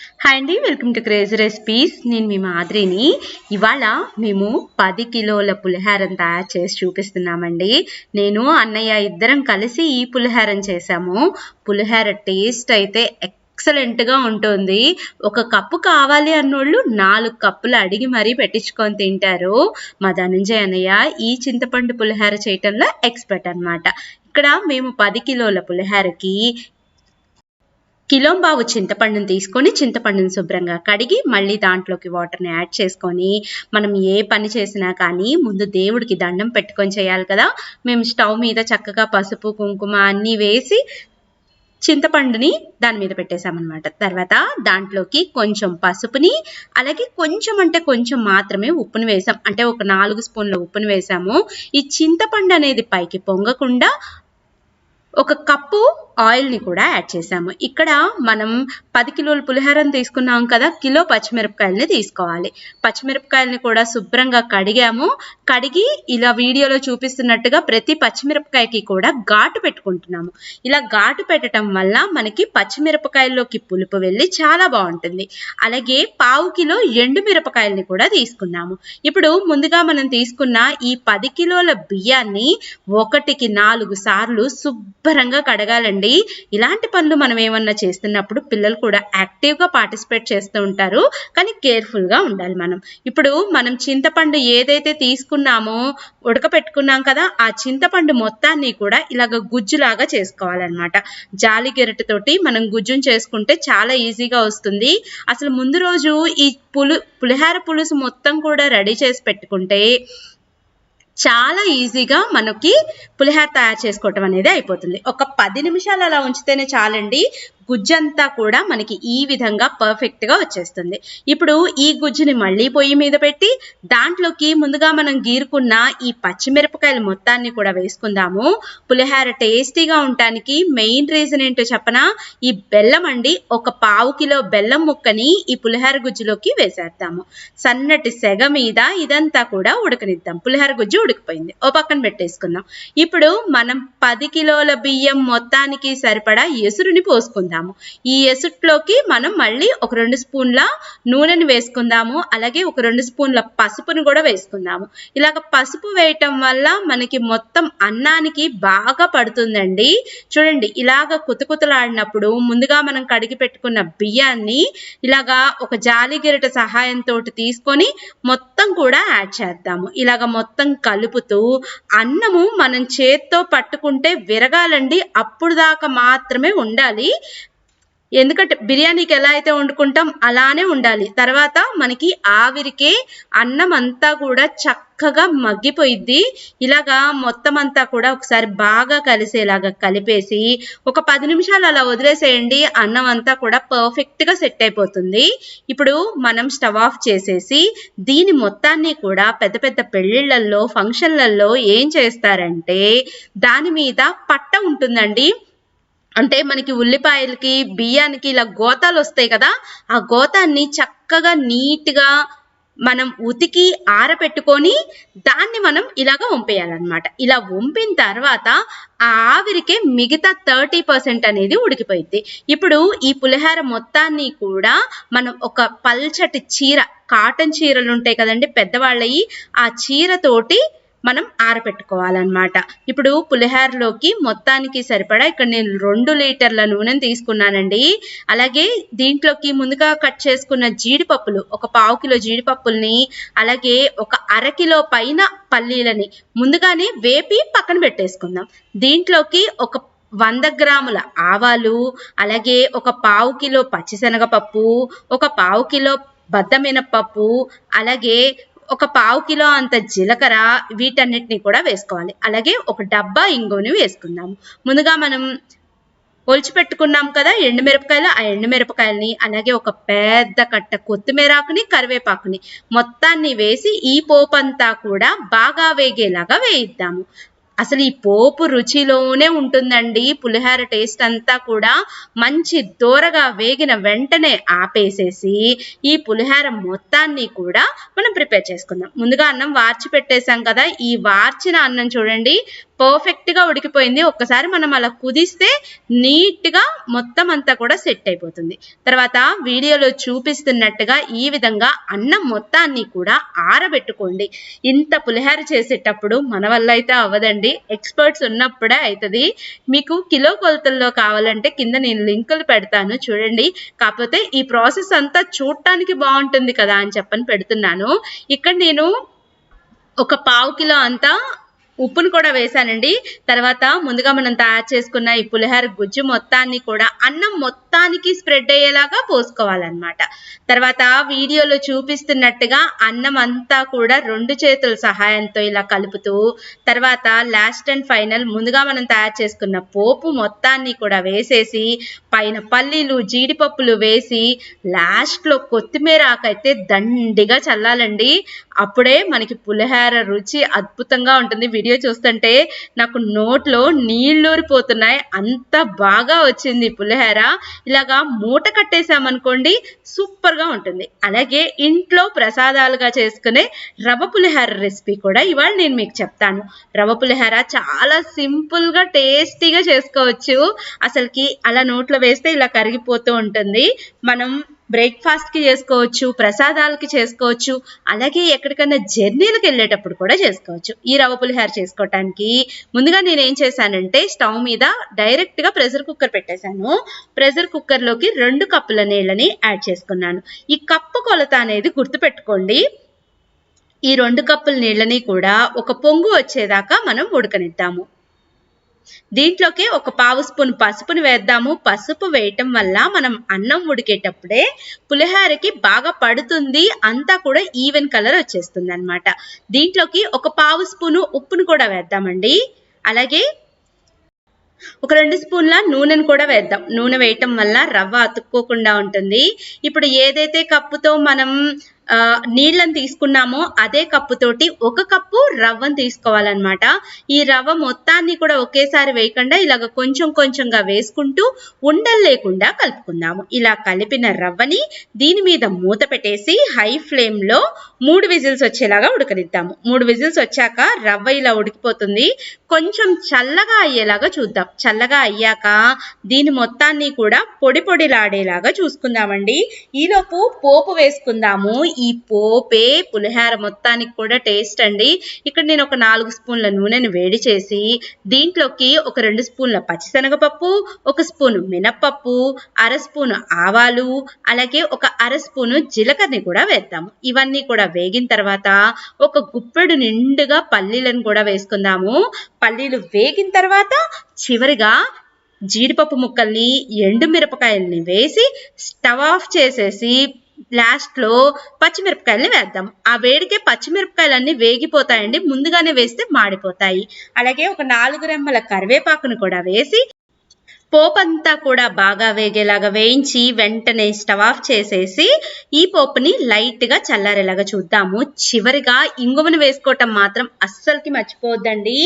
Hi అండి welcome to crazy recipes నేను మీ మాదిరిని ఇవాళ మేము పది కిలోల పులిహారం తయారు చేసి చూపిస్తున్నామండి. నేను అన్నయ్య ఇద్దరం కలిసి ఈ పులిహారం చేసాము. పులిహార టేస్ట్ అయితే ఎక్సలెంట్గా ఉంటుంది. ఒక కప్పు కావాలి అన్నోళ్ళు నాలుగు కప్పులు అడిగి మరీ పెట్టించుకొని తింటారు. మా ధనంజయ అన్నయ్య ఈ చింతపండు పులిహార చేయటంలో ఎక్స్పర్ట్ అన్నమాట. ఇక్కడ మేము పది కిలోల పులిహారకి కిలోంబావు చింతపండుని తీసుకొని చింతపండుని శుభ్రంగా కడిగి మళ్ళీ దాంట్లోకి వాటర్ని యాడ్ చేసుకొని మనం ఏ పని చేసినా కానీ ముందు దేవుడికి దండం పెట్టుకొని చేయాలి కదా. మేము స్టవ్ మీద చక్కగా పసుపు కుంకుమ అన్నీ వేసి చింతపండుని దాని మీద పెట్టేశామన్నమాట. తర్వాత దాంట్లోకి కొంచెం పసుపుని అలాగే కొంచెం అంటే కొంచెం మాత్రమే ఉప్పుని వేసాం. అంటే ఒక నాలుగు స్పూన్ల ఉప్పుని వేసాము. ఈ చింతపండు అనేది పైకి పొంగకుండా ఒక కప్పు ఆయిల్ని కూడా యాడ్ చేసాము ఇక్కడ మనం పది కిలోల పులిహోరం తీసుకున్నాం కదా కిలో పచ్చిమిరపకాయలని తీసుకోవాలి. పచ్చిమిరపకాయలని కూడా శుభ్రంగా కడిగాము. కడిగి ఇలా వీడియోలో చూపిస్తున్నట్టుగా ప్రతి పచ్చిమిరపకాయకి కూడా ఘాటు పెట్టుకుంటున్నాము. ఇలా ఘాటు పెట్టడం వల్ల మనకి పచ్చిమిరపకాయల్లోకి పులుపు వెళ్ళి చాలా బాగుంటుంది. అలాగే పావు కిలో ఎండు మిరపకాయల్ని కూడా తీసుకున్నాము. ఇప్పుడు ముందుగా మనం తీసుకున్న ఈ పది కిలోల బియ్యాన్ని ఒకటికి నాలుగు సార్లు శుభ్రంగా కడగాలండి. ఇలాంటి పనులు మనం ఏమన్నా చేస్తున్నప్పుడు పిల్లలు కూడా యాక్టివ్గా పార్టిసిపేట్ చేస్తూ ఉంటారు. కానీ కేర్ఫుల్గా ఉండాలి మనం. ఇప్పుడు మనం చింతపండు ఏదైతే తీసుకున్నామో ఉడకపెట్టుకున్నాం కదా ఆ చింతపండు మొత్తాన్ని కూడా ఇలాగ గుజ్జులాగా చేసుకోవాలన్నమాట. జాలి గెరటితోటి మనం గుజ్జును చేసుకుంటే చాలా ఈజీగా వస్తుంది. అసలు ముందు రోజు ఈ పులు పులిహార పులుసు మొత్తం కూడా రెడీ చేసి పెట్టుకుంటే చాలా ఈజీగా మనకి పులిహార తయారు చేసుకోవటం అనేది అయిపోతుంది. ఒక పది నిమిషాలు అలా ఉంచితేనే చాలండి. గుజ్జంతా కూడా మనకి ఈ విధంగా పర్ఫెక్ట్గా వచ్చేస్తుంది. ఇప్పుడు ఈ గుజ్జుని మళ్ళీ పొయ్యి మీద పెట్టి దాంట్లోకి ముందుగా మనం గీరుకున్న ఈ పచ్చిమిరపకాయలు మొత్తాన్ని కూడా వేసుకుందాము. పులిహార టేస్టీగా ఉండటానికి మెయిన్ రీజన్ ఏంటో చెప్పనా? ఈ బెల్లం అండి ఒక పావు కిలో బెల్లం ముక్కని ఈ పులిహార గుజ్జులోకి వేసేద్దాము. సన్నటి సెగ మీద ఇదంతా కూడా ఉడకనిద్దాం. పులిహార గుజ్జు ఉడికిపోయింది. ఓ పక్కన పెట్టేసుకుందాం. ఇప్పుడు మనం పది కిలోల బియ్యం మొత్తానికి సరిపడా ఎసురుని పోసుకుందాం. వేసుకుందాము. ఈ ఎసుట్లోకి మనం మళ్ళీ ఒక రెండు స్పూన్ల నూనెని వేసుకుందాము. అలాగే ఒక రెండు స్పూన్ల పసుపును కూడా వేసుకుందాము. ఇలాగ పసుపు వేయటం వల్ల మనకి మొత్తం అన్నానికి బాగా పడుతుందండి. చూడండి ఇలాగ కుతకుతలాడినప్పుడు ముందుగా మనం కడిగి పెట్టుకున్న బియ్యాన్ని ఇలాగా ఒక జాలి గెరట సహాయంతో తీసుకొని మొత్తం కూడా యాడ్ చేద్దాము. ఇలాగ మొత్తం కలుపుతూ అన్నము మనం చేత్తో పట్టుకుంటే విరగాలండి. అప్పుడు దాకా మాత్రమే ఉండాలి. ఎందుకంటే బిర్యానీకి ఎలా అయితే వండుకుంటాం అలానే ఉండాలి. తర్వాత మనకి ఆవిరికే అన్నం అంతా కూడా చక్కగా మగ్గిపోయిద్ది. ఇలాగా మొత్తం అంతా కూడా ఒకసారి బాగా కలిసేలాగా కలిపేసి ఒక పది నిమిషాలు అలా వదిలేసేయండి. అన్నం అంతా కూడా పర్ఫెక్ట్గా సెట్ అయిపోతుంది. ఇప్పుడు మనం స్టవ్ ఆఫ్ చేసేసి దీని మొత్తాన్ని కూడా పెద్ద పెద్ద పెళ్ళిళ్ళల్లో ఫంక్షన్లలో ఏం చేస్తారంటే దాని మీద పట్ట ఉంటుందండి. అంటే మనకి ఉల్లిపాయలకి బియ్యానికి ఇలా గోతాలు వస్తాయి కదా ఆ గోతాన్ని చక్కగా నీట్గా మనం ఉతికి ఆరపెట్టుకొని దాన్ని మనం ఇలాగ వంపేయాలన్నమాట. ఇలా వంపిన తర్వాత ఆ ఆవిరికే మిగతా థర్టీ పర్సెంట్ అనేది ఉడికిపోయింది ఇప్పుడు ఈ పులిహార మొత్తాన్ని కూడా మనం ఒక పల్చటి చీర కాటన్ చీరలు ఉంటాయి కదండి పెద్దవాళ్ళవి ఆ చీరతోటి మనం ఆరపెట్టుకోవాలన్నమాట. ఇప్పుడు పులిహారలోకి మొత్తానికి సరిపడా ఇక్కడ నేను రెండు లీటర్ల నూనెను తీసుకున్నానండి. అలాగే దీంట్లోకి ముందుగా కట్ చేసుకున్న జీడిపప్పులు ఒక పావు కిలో జీడిపప్పుల్ని అలాగే ఒక అరకిలో పైన పల్లీలని ముందుగానే వేపి పక్కన పెట్టేసుకుందాం. దీంట్లోకి ఒక వంద గ్రాముల ఆవాలు అలాగే ఒక పావు కిలో పచ్చిశనగపప్పు ఒక పావు కిలో బద్దమినపప్పు అలాగే ఒక పావు కిలో అంత జీలకర్ర వీటన్నిటిని కూడా వేసుకోవాలి. అలాగే ఒక డబ్బా ఇంగుని వేసుకుందాము. ముందుగా మనం ఒలిచిపెట్టుకున్నాం కదా ఎండుమిరపకాయలు ఆ ఎండుమిరపకాయలని అలాగే ఒక పెద్ద కట్ట కొత్తిమీరాకుని కరివేపాకుని మొత్తాన్ని వేసి ఈ పోపంతా కూడా బాగా వేగేలాగా వేయిద్దాము. అసలు ఈ పోపు రుచిలోనే ఉంటుందండి. పులిహార టేస్ట్ అంతా కూడా మంచి దూరగా వేగిన వెంటనే ఆపేసేసి ఈ పులిహార మొత్తాన్ని కూడా మనం ప్రిపేర్ చేసుకుందాం. ముందుగా అన్నం వార్చి పెట్టేశాం కదా ఈ వార్చిన అన్నం చూడండి. పర్ఫెక్ట్గా ఉడికిపోయింది. ఒక్కసారి మనం అలా కుదిస్తే నీట్గా మొత్తం అంతా కూడా సెట్ అయిపోతుంది. తర్వాత వీడియోలో చూపిస్తున్నట్టుగా ఈ విధంగా అన్నం మొత్తాన్ని కూడా ఆరబెట్టుకోండి. ఇంత పులిహార చేసేటప్పుడు మన వల్ల అయితే అవ్వదండి. ఎక్స్పర్ట్స్ ఉన్నప్పుడే అవుతుంది మీకు కిలో కొలతల్లో కావాలంటే కింద నేను లింకులు పెడతాను చూడండి. కాకపోతే ఈ ప్రాసెస్ అంతా చూడటానికి బాగుంటుంది కదా అని చెప్పని పెడుతున్నాను. ఇక్కడ నేను ఒక పావు కిలో అంతా ఉప్పును కూడా వేసానండి తర్వాత ముందుగా మనం తయారు చేసుకున్న ఈ పులిహోర గుజ్జు మొత్తాన్ని కూడా అన్నం మొత్తానికి స్ప్రెడ్ అయ్యేలాగా పోసుకోవాలన్నమాట. తర్వాత వీడియోలో చూపిస్తున్నట్టుగా అన్నం అంతా కూడా రెండు చేతుల సహాయంతో ఇలా కలుపుతూ తర్వాత లాస్ట్ అండ్ ఫైనల్ ముందుగా మనం తయారు చేసుకున్న పోపు మొత్తాన్ని కూడా వేసేసి పైన పల్లీలు జీడిపప్పులు వేసి లాస్ట్లో కొత్తిమీర ఆకైతే దండిగా చల్లాలండి. అప్పుడే మనకి పులిహోర రుచి అద్భుతంగా ఉంటుంది. వీడియో చూస్తుంటే నాకు నోట్లో నీళ్ళూరిపోతున్నాయి. అంత బాగా వచ్చింది పులిహోర. ఇలాగా మూట కట్టేసామనుకోండి సూపర్గా ఉంటుంది. అలాగే ఇంట్లో ప్రసాదాలుగా చేసుకునే రవ్వ పులిహోర రెసిపీ కూడా ఇవాళ నేను మీకు చెప్తాను. రవ్వ పులిహోర చాలా సింపుల్గా టేస్టీగా చేసుకోవచ్చు. అసలుకి అలా నోట్లో వేస్తే ఇలా కరిగిపోతూ ఉంటుంది. మనం బ్రేక్ఫాస్ట్కి చేసుకోవచ్చు ప్రసాదాలకి చేసుకోవచ్చు అలాగే ఎక్కడికైనా జర్నీలకు వెళ్ళేటప్పుడు కూడా చేసుకోవచ్చు. ఈ రవ్వ పులిహార చేసుకోవటానికి ముందుగా నేను ఏం చేశానంటే స్టవ్ మీద డైరెక్ట్గా ప్రెషర్ కుక్కర్ పెట్టేశాను. ప్రెషర్ కుక్కర్లోకి రెండు కప్పుల నీళ్ళని యాడ్ చేసుకున్నాను. ఈ కప్పు కొలత అనేది గుర్తుపెట్టుకోండి. ఈ రెండు కప్పుల నీళ్ళని కూడా ఒక పొంగు వచ్చేదాకా మనం ఉడకనిద్దాము. దీంట్లోకి ఒక పావు స్పూన్ పసుపుని వేద్దాము. పసుపు వేయటం వల్ల మనం అన్నం ఉడికేటప్పుడే పులిహోరకి బాగా పడుతుంది. అంతా కూడా ఈవెన్ కలర్ వచ్చేస్తుంది అనమాట దీంట్లోకి ఒక పావు స్పూను ఉప్పును కూడా వేద్దామండి. అలాగే ఒక రెండు స్పూన్ల నూనెను కూడా వేద్దాం. నూనె వేయటం వల్ల రవ్వ అతుక్కోకుండా ఉంటుంది. ఇప్పుడు ఏదైతే కప్పుతో మనం నీళ్ళని తీసుకున్నామో అదే కప్పుతోటి ఒక కప్పు రవ్వను తీసుకోవాలన్నమాట. ఈ రవ్వ మొత్తాన్ని కూడా ఒకేసారి వేయకుండా ఇలాగ కొంచెం కొంచెంగా వేసుకుంటూ ఉండలు లేకుండా కలుపుకుందాము. ఇలా కలిపిన రవ్వని దీని మీద మూత పెట్టేసి హై ఫ్లేమ్లో మూడు విజిల్స్ వచ్చేలాగా ఉడకనిద్దాము. మూడు విజిల్స్ వచ్చాక రవ్వ ఇలా ఉడికిపోతుంది. కొంచెం చల్లగా అయ్యేలాగా చూద్దాం. చల్లగా అయ్యాక దీని మొత్తాన్ని కూడా పొడి పొడిలాడేలాగా చూసుకుందామండి. ఈలోపు పోపు వేసుకుందాము. ఈ పోపే పులిహార మొత్తానికి కూడా టేస్ట్ అండి. ఇక్కడ నేను ఒక నాలుగు స్పూన్ల నూనెను వేడి చేసి దీంట్లోకి ఒక రెండు స్పూన్ల పచ్చిశనగపప్పు ఒక స్పూన్ మినప్పప్పు అర స్పూన్ ఆవాలు అలాగే ఒక అర స్పూను జీలకర్రని కూడా వేద్దాము. ఇవన్నీ కూడా వేగిన తర్వాత ఒక గుప్పెడు నిండుగా పల్లీలను కూడా వేసుకుందాము. పల్లీలు వేగిన తర్వాత చివరిగా జీడిపప్పు ముక్కల్ని ఎండు మిరపకాయల్ని వేసి స్టవ్ ఆఫ్ చేసేసి లాస్ట్లో పచ్చిమిరపకాయల్ని వేద్దాం. ఆ వేడికే పచ్చిమిరపకాయలన్నీ వేగిపోతాయండి. ముందుగానే వేస్తే మాడిపోతాయి. అలాగే ఒక నాలుగు రెమ్మల కరివేపాకును కూడా వేసి పోపంతా కూడా బాగా వేగేలాగా వేయించి వెంటనే స్టవ్ ఆఫ్ చేసేసి ఈ పోపుని లైట్గా చల్లారేలాగా చూద్దాము. చివరిగా ఇంగువను వేసుకోవటం మాత్రం అస్సలకి మర్చిపోవద్దండి.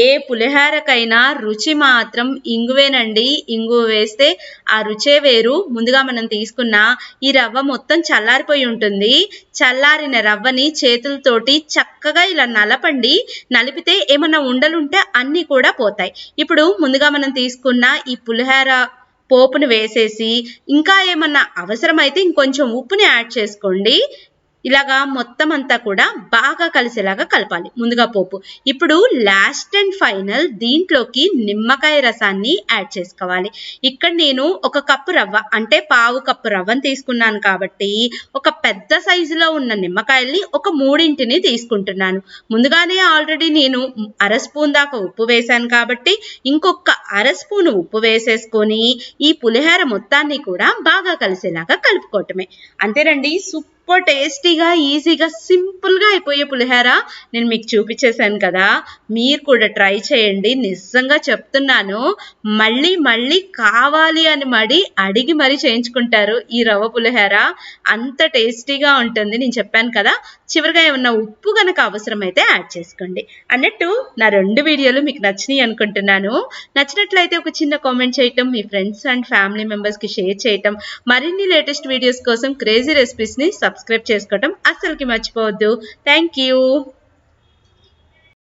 ఏ పులిహోరకైనా రుచి మాత్రం ఇంగువేనండి. ఇంగువ వేస్తే ఆ రుచే వేరు. ముందుగా మనం తీసుకున్న ఈ రవ్వ మొత్తం చల్లారిపోయి ఉంటుంది. చల్లారిన రవ్వని చేతులతోటి చక్కగా ఇలా నలపండి. నలిపితే ఏమన్నా ఉండలుంటే అన్నీ కూడా పోతాయి. ఇప్పుడు ముందుగా మనం తీసుకున్న ఈ పులిహోర పోపును వేసేసి ఇంకా ఏమన్నా అవసరమైతే ఇంకొంచెం ఉప్పుని యాడ్ చేసుకోండి. ఇలాగా మొత్తం అంతా కూడా బాగా కలిసేలాగా కలపాలి. ముందుగా పోపు. ఇప్పుడు లాస్ట్ అండ్ ఫైనల్ దీంట్లోకి నిమ్మకాయ రసాన్ని యాడ్ చేసుకోవాలి. ఇక్కడ నేను ఒక కప్పు రవ్వ అంటే పావు కప్పు రవ్వను తీసుకున్నాను కాబట్టి ఒక పెద్ద సైజులో ఉన్న నిమ్మకాయల్ని ఒక మూడింటిని తీసుకుంటున్నాను. ముందుగానే ఆల్రెడీ నేను అర స్పూన్ దాకా ఉప్పు వేశాను కాబట్టి ఇంకొక అర స్పూన్ ఉప్పు వేసేసుకొని ఈ పులిహోర మొత్తాన్ని కూడా బాగా కలిసేలాగా కలుపుకోవటమే. అంతేనండి సూపర్ టేస్టీగా ఈజీగా సింపుల్గా అయిపోయే పులిహోర నేను మీకు చూపించేశాను కదా. మీరు కూడా ట్రై చేయండి. నిజంగా చెప్తున్నాను. మళ్ళీ మళ్ళీ కావాలి అని మడి అడిగి మరీ చేయించుకుంటారు ఈ రవ్వ పులిహోర. అంత టేస్టీగా ఉంటుంది. నేను చెప్పాను కదా చివరిగా ఏమన్నా ఉప్పు కనుక అవసరమైతే యాడ్ చేసుకోండి. అన్నట్టు నా రెండు వీడియోలు మీకు నచ్చినాయి అనుకుంటున్నాను. నచ్చినట్లయితే ఒక చిన్న కామెంట్ చేయటం మీ ఫ్రెండ్స్ అండ్ ఫ్యామిలీ మెంబర్స్కి షేర్ చేయటం మరిన్ని లేటెస్ట్ వీడియోస్ కోసం క్రేజీ రెసిపీస్ని సబ్స్క్రైబ్ చేసుకోవటం అస్సలకి మర్చిపోవద్దు. Thank you